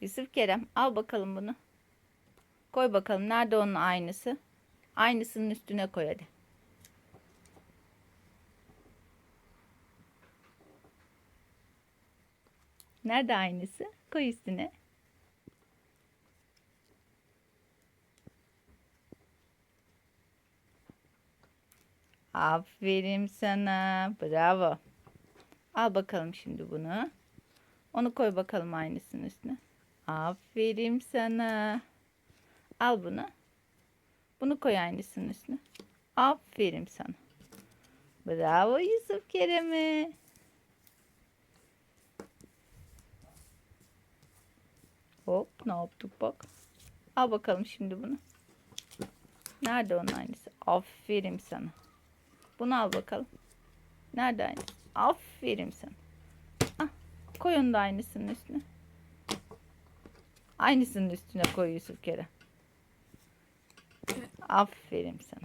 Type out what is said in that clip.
Yusuf Kerem al bakalım bunu. Koy bakalım. Nerede onun aynısı? Aynısının üstüne koy hadi. Nerede aynısı? Koy üstüne. Aferin sana. Bravo. Al bakalım şimdi bunu. Onu koy bakalım aynısının üstüne. Aferin sana. Al bunu. Bunu koy aynısının üstüne. Aferin sana. Bravo Yusuf Kerem'e. Hop ne yaptık bak. Al bakalım şimdi bunu. Nerede onun aynısı? Aferin sana. Bunu al bakalım. Nerede aynısı? Aferin sana. Ah, koy onu da aynısının üstüne. Aynısının üstüne koy Yusuf Kerem. Aferin sana.